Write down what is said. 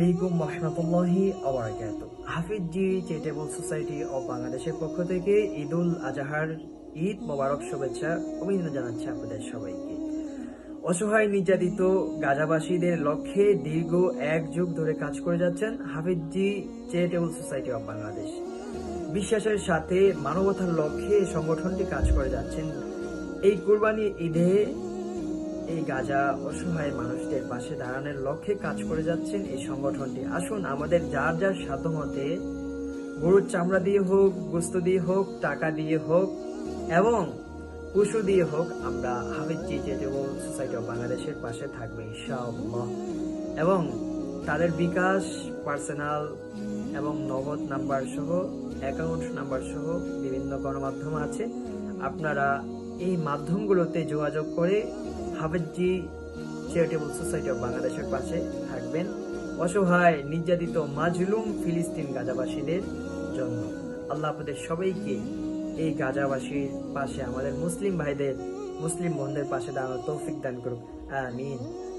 আলাইকুম রহমতুল্লাহি আবরাকাত Hafiz ji charitable society of বাংলাদেশের পক্ষ থেকে ঈদুল আজহার, ঈদ মোবারক শুভেচ্ছা, অভিনন্দন জানাচ্ছি আপনাদের সবাইকে। অসহায় নির্যাতিত গাজাবাসীদের লক্ষ্যে দীর্ঘ এক যুগ ধরে কাজ করে যাচ্ছেন Hafiz ji charitable society of Bangladesh বিশ্বাসের সাথে মানবতার লক্ষ্যে সংগঠনটি কাজ করে যাচ্ছেন। এই কুরবানি ঈদে এই গাজা অসহায় মানুষদের পাশে দাঁড়ানোর লক্ষ্যে কাজ করে যাচ্ছেন এই সংগঠনটি। আসুন, আমাদের যার যার সাধ্যমতে গরুর চামড়া দিয়ে হোক, গোস্ত দিয়ে হোক, টাকা দিয়ে হোক, এবং পশু দিয়ে হোক, আমরা Hafiz ji charitable society of বাংলাদেশের পাশে থাকবে ইনশাআল্লাহ। এবং তাদের বিকাশ, পার্সোনাল এবং নগদ নাম্বার সহ অ্যাকাউন্ট নাম্বার সহ বিভিন্ন গণমাধ্যম আছে। আপনারা এই মাধ্যমগুলোতে যোগাযোগ করে হাফেজি চ্যারিটেবল সোসাইটি অফ বাংলাদেশের পাশে থাকবেন। অসহায়, নির্যাতিত, মাজলুম ফিলিস্তিন গাজাবাসীদের জন্য। আল্লাহ আপনাদের সবাইকে এই গাজাবাসীর পাশে আমাদের মুসলিম ভাইদের, মুসলিম বন্ধের পাশে দাঁড়ানোর তৌফিক দান করুক। আমিন।